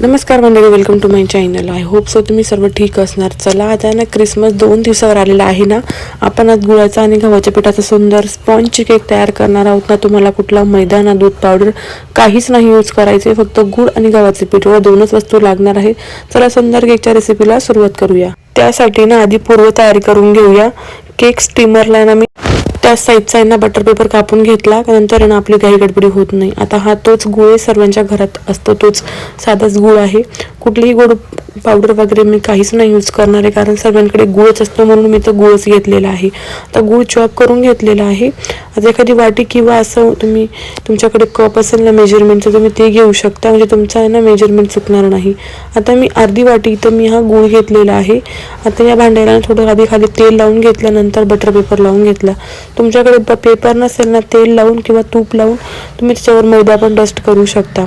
नमस्कार मंडळी welcome to my channel I hope so तुम्ही सर्व ठीक असणार. चला आता ना क्रिसमस दोन दिवसावर आलेला आहे ना? आपण आज गुळाचा आणि गव्हाच्या पिठाचा सुंदर स्पॉन्ज केक तयार करणार आहोत ना? तुम्हाला कुठला मैदा ना दूध पावडर काहीच नाही यूज करायचे फक्त गुळ आणि गव्हाचे पीठ. व दोनच वस्तू लागणार आहे. चला सुंदर केकच्या रेसिपीला सुरुवात करूया. त्यासाठी ना आधी पूर्व तयारी करून घेऊया. केक स्टीमरला ना मी. त्याच साईजचा आहे ना बटर पेपर कापून घेतला. नंतर यांना ना आपली काही गडबडी होत नाही. आता हा तोच गुळ आहे सर्वांच्या घरात असतो. तोच साधाच गुळ आहे. कुठलीही गोड पावडर वगैरे मी काहीच नाही यूज करणार आहे. कारण सर्वांकडे गुळच असतो म्हणून मी तर गुळच घेतलेला आहे. आता गुळ चॉप करून घेतलेला आहे. आता एखादी वाटी किंवा असं तुम्ही तुमच्याकडे कप असेल ना मेजरमेंटचं तुम्ही ते घेऊ शकता. म्हणजे तुमचा आहे ना मेजरमेंट चुकणार नाही. आता मी अर्धी वाटी इथं मी हा गुळ घेतलेला आहे. आता या भांड्याला थोडं आधी खाली तेल लावून घेतल्यानंतर बटर पेपर लावून घेतला. तुमच्याकडे पेपर नसेल ना तेल लावून किंवा तूप लावून तुम्ही त्याच्यावर मैदा पण डस्ट करू शकता.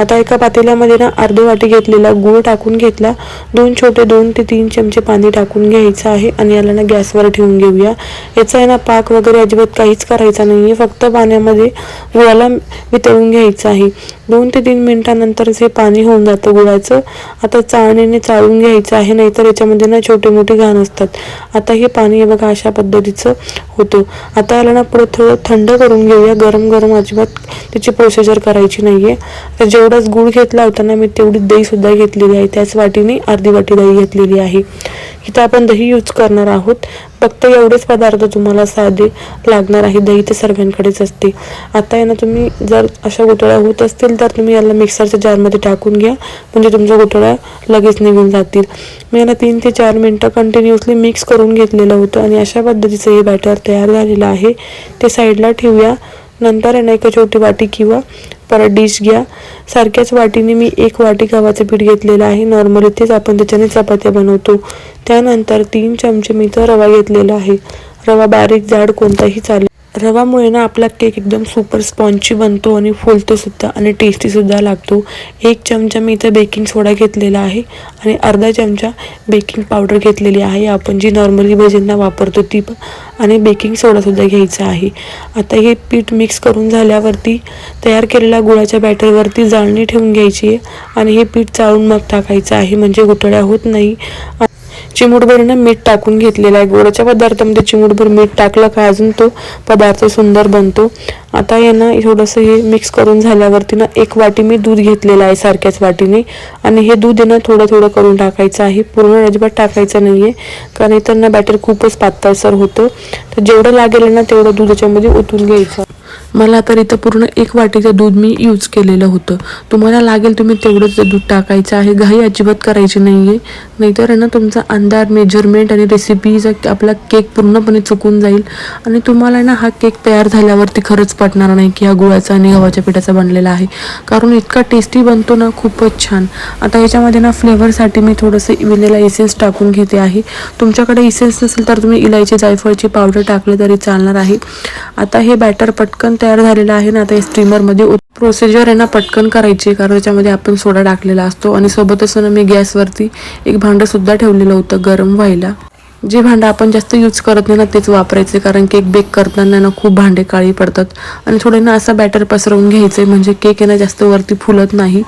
आता एका पातेल्यामध्ये ना अर्धी वाटी घेतलेला गूळ टाकून घेतला. दोन छोटे दोन ते तीन चमचे पाणी टाकून घ्यायचं आहे आणि याला ना गॅसवर ठेवून घेऊया. याचा आहे ना पाक वगैरे अजिबात काहीच करायचा नाही आहे फक्त पाण्यामध्ये गुळाला वितळून घ्यायचं आहे. दोन ते तीन मिनिटानंतर हे पाणी होऊन जातं गुळाचं. आता चाळणीने चाळून घ्यायचं आहे नाहीतर याच्यामध्ये ना छोटे मोठे घाण असतात. आता हे पाणी बघा अशा पद्धतीचं होतं. आता याला ना पुढे थोडं थंड करून घेऊया. गरम गरम अजिबात त्याची प्रोसिजर करायची नाही आहे जेवढाच गुळ घेतला होता ना मी तेवढी दही सुद्धा घेतलेली आहे. त्याच वाटीने अर्धी वाटी दही घेतलेली आहे. इथं आपण दही यूज करणार आहोत. फक्त एवढेच पदार्थ तुम्हाला साधे लागणार आहे. दही ते सर्वांकडेच असते. आता आहे ना तुम्ही जर अशा गोटळ्या होत असतील तर तुम्ही याला मिक्सरच्या जारमध्ये टाकून घ्या. म्हणजे तुमच्या गोटळ्या लगेच निघून जातील. मी याला तीन ते चार मिनटं कंटिन्युअसली मिक्स करून घेतलेलं होतं आणि अशा पद्धतीचं हे बॅटर तयार झालेलं आहे. ते साईडला ठेवूया. नंतर आहे ना एका छोटी वाटी किंवा परत डिश घ्या. सारख्याच वाटीने मी एक वाटी गव्हाचं पीठ घेतलेलं आहे. नॉर्मली तेच आपण त्याच्याने चपात्या बनवतो. त्यानंतर तीन चमचे मी तर रवा घेतलेला आहे. रवा बारीक जाड कोणताही चालेल. रवामुळे ना आपला केक एकदम सुपर स्पॉन्ची बनतो आणि फुलतोसुद्धा आणि टेस्टीसुद्धा लागतो. एक चमचा मी इथं बेकिंग सोडा घेतलेला आहे आणि अर्धा चमचा बेकिंग पावडर घेतलेली आहे. आपण जी नॉर्मली भजींना वापरतो ती पण. आणि बेकिंग सोडासुद्धा घ्यायचा आहे. आता हे पीठ मिक्स करून झाल्यावरती तयार केलेल्या गुळाच्या बॅटरवरती जाळणी ठेवून घ्यायची आहे. आणि हे पीठ चाळून मग टाकायचं आहे. म्हणजे गुठळ्या होत नाही. चिमूटभर ना मीठ टाकून घेतलेलं आहे. गोडाच्या पदार्थामध्ये चिमूटभर मीठ टाकलं का अजून तो पदार्थ सुंदर बनतो. आता आहे ना थोडंसं हे मिक्स करून झाल्यावरती ना एक वाटी मी दूध घेतलेलं आहे सारख्याच वाटीने. आणि हे दूध आहे ना थोडं थोडं करून टाकायचं आहे. पूर्ण अजिबात टाकायचं नाही आहे कारण इतर ना बॅटर खूपच पातळसर होतं. तर जेवढं लागेल ना तेवढं दूध याच्यामध्ये ओतून घ्यायचं. मला तर इथं पूर्ण एक वाटीचं दूध मी यूज केलेलं होतं. तुम्हाला लागेल तुम्ही तेवढंच दूध टाकायचं आहे. घाई अजिबात करायची नाही आहे नाहीतर आहे ना तुमचा अंदाज मेजरमेंट आणि रेसिपीचा आपला केक पूर्णपणे चुकून जाईल. आणि तुम्हाला ना हा केक तयार झाल्यावरती खरंच पटणार नाही की हा गुळाचा आणि गव्हाच्या पिठाचा बनलेला आहे. कारण इतका टेस्टी बनतो ना खूपच छान. आता याच्यामध्ये ना फ्लेवरसाठी मी थोडंसं विनेला इसेन्स टाकून घेते आहे. तुमच्याकडे इसेन्स नसेल तर तुम्ही इलायची जायफळची पावडर टाकले तरी चालणार आहे. आता हे बॅटर पटकन तयार झालेलं आहे ना आता स्टीमरमध्ये प्रोसिजर आहे ना पटकन करायची. कारण त्याच्यामध्ये आपण सोडा टाकलेला असतो आणि सोबतच ना मी गॅसवरती एक भांडंसुद्धा ठेवलेलं होतं गरम व्हायला. जे भांडं आपण जास्त यूज करत नाही ना तेच वापरायचे. कारण केक बेक करताना ना खूप भांडे काळी पडतात. आणि थोडे ना असं बॅटर पसरवून घ्यायचं आहे म्हणजे केक आहे ना जास्त वरती फुलत नाही.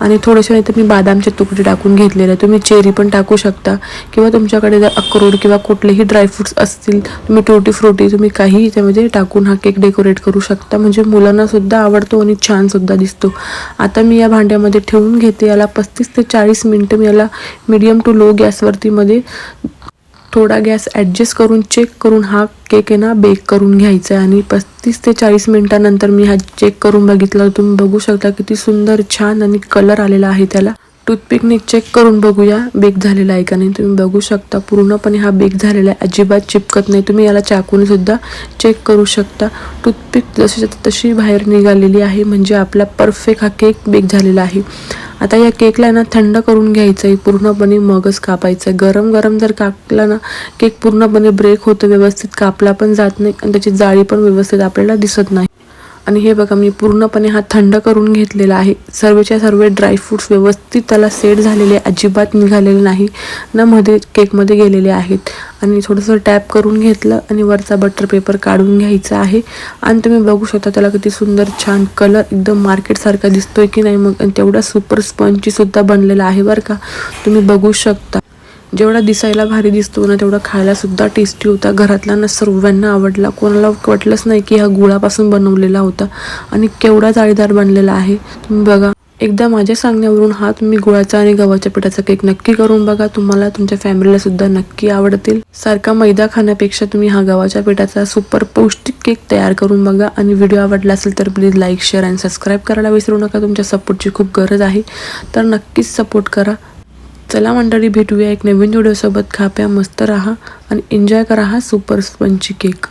आणि थोडेसे नाही तर मी बादामचे तुकडे टाकून घेतलेले आहे तुम्ही चेरी पण टाकू शकता. किंवा तुमच्याकडे जर अक्रोड किंवा कुठलेही ड्रायफ्रुट्स असतील तुम्ही टोटी फ्रुटी तुम्ही काहीही त्यामध्ये टाकून हा केक डेकोरेट करू शकता. म्हणजे मुलांनासुद्धा आवडतो आणि छानसुद्धा दिसतो. आता मी या भांड्यामध्ये ठेवून घेते. याला पस्तीस ते चाळीस मिनटं मी याला मीडियम टू लो गॅसवरती मध्ये थोडा गॅस ॲडजस्ट करून चेक करून हा केक आहे ना बेक करून घ्यायचा आहे. आणि पस्तीस ते चाळीस मिनटानंतर मी हा चेक करून बघितला. तुम्ही बघू शकता किती सुंदर छान आणि कलर आलेला आहे त्याला. टूथपिकने चेक करून बघूया बेक झालेला आहे का नाही. तुम्ही बघू शकता पूर्णपणे हा बेक झालेला आहे. अजिबात चिपकत नाही. तुम्ही याला चाकूनसुद्धा चेक करू शकता. टूथपिक जशी तशी बाहेर निघालेली आहे म्हणजे आपला परफेक्ट हा केक बेक झालेला आहे. आता या केकला ना थंड करून घ्यायचं आहे पूर्णपणे मगच कापायचं आहे गरम गरम जर कापला ना केक पूर्णपणे ब्रेक होतं व्यवस्थित कापला पण जात नाही आणि त्याची जाळी पण व्यवस्थित आपल्याला दिसत नाही. आणि हे बघा मी पूर्णपणे हा थंड करून घेतलेला आहे. सर्वच्या सर्व ड्रायफ्रूट्स व्यवस्थित त्याला सेट झालेले अजिबात निघालेले नाही. ना मध्ये केकमध्ये गेलेले आहेत. आणि थोडंसं टॅप करून घेतलं आणि वरचा बटर पेपर काढून घ्यायचा आहे. आणि तुम्ही बघू शकता त्याला किती सुंदर छान कलर एकदम मार्केटसारखा दिसतोय की नाही मग. आणि तेवढा सुपर स्पंची सुद्धा बनलेला आहे बरं का. तुम्ही बघू शकता. जेवढा दिसायला भारी दिसतो ना तेवढा खायला सुद्धा टेस्टी होता. घरातल्यांना सर्वांना आवडला. कोणाला वाटलंच नाही की हा गुळापासून बनवलेला होता. आणि केवढा जाळीदार बनलेला आहे. तुम्ही बघा एकदा माझ्या सांगण्यावरून हा तुम्ही गुळाचा आणि गव्हाच्या पिठाचा केक नक्की करून बघा. तुम्हाला तुमच्या फॅमिलीला सुद्धा नक्की आवडतील. सारखा मैदा खाण्यापेक्षा तुम्ही हा गव्हाच्या पिठाचा सुपर पौष्टिक केक तयार करून बघा. आणि व्हिडिओ आवडला असेल तर प्लीज लाईक शेअर आणि सबस्क्राईब करायला विसरू नका. तुमच्या सपोर्टची खूप गरज आहे. तर नक्कीच सपोर्ट करा. चला मंडळी भेटूया एक नवीन व्हिडिओसोबत. खाप्या मस्त राहा आणि एन्जॉय करा हा सुपर स्पंची केक.